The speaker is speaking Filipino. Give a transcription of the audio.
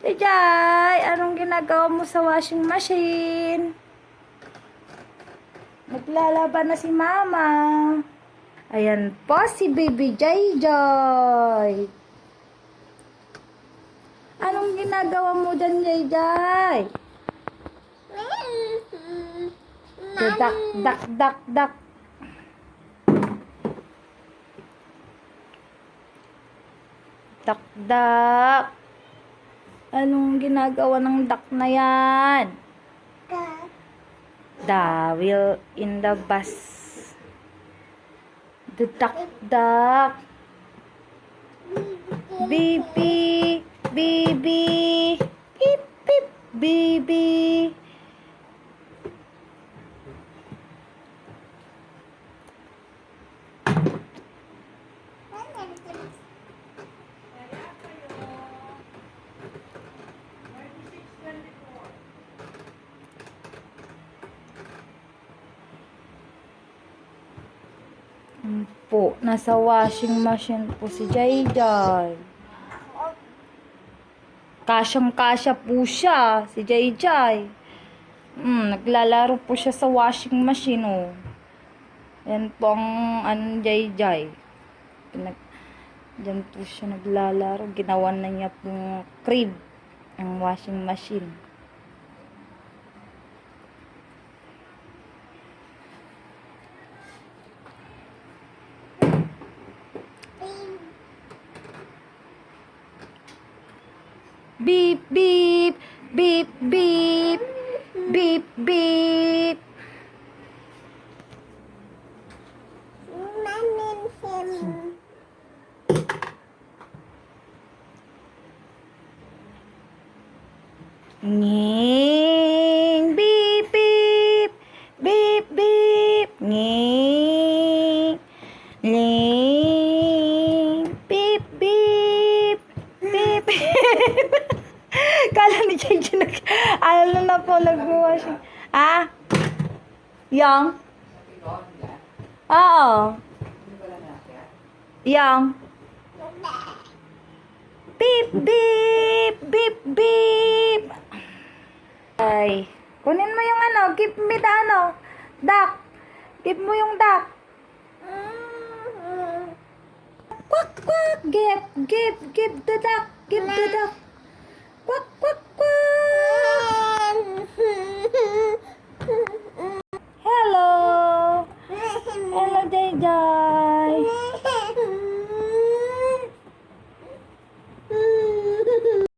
Jay, anong ginagawa mo sa washing machine? Naglalaban na si Mama. Ayan po si Baby Jay Joy. Anong ginagawa mo dyan, Jay Jay? Dak, dak, dak, dak. Dak, dak. Anong ginagawa ng duck na yan? Dawil in the bus. The duck, duck. Baby, baby, beep, beep, baby. Yun po, nasa washing machine po si Jai. Kasyang-kasya po siya, si Jai. Hmm, naglalaro po siya sa washing machine, oh. Yan po ang ano, Jai. Pinag Diyan po siya naglalaro. Ginawa na niya pong crib ang washing machine. Beep, beep, beep, beep, beep, beep. Nging, beep, beep, beep, beep, nging, ling, alam na po, nag-washing. Ah? Yang? Oo. Yang? Beep, beep, beep, beep. Ay, kunin mo yung ano, give me the ano, duck. Give mo yung duck. Quack, quack, give, give, give the duck, give the duck. Quack, quack, Bye.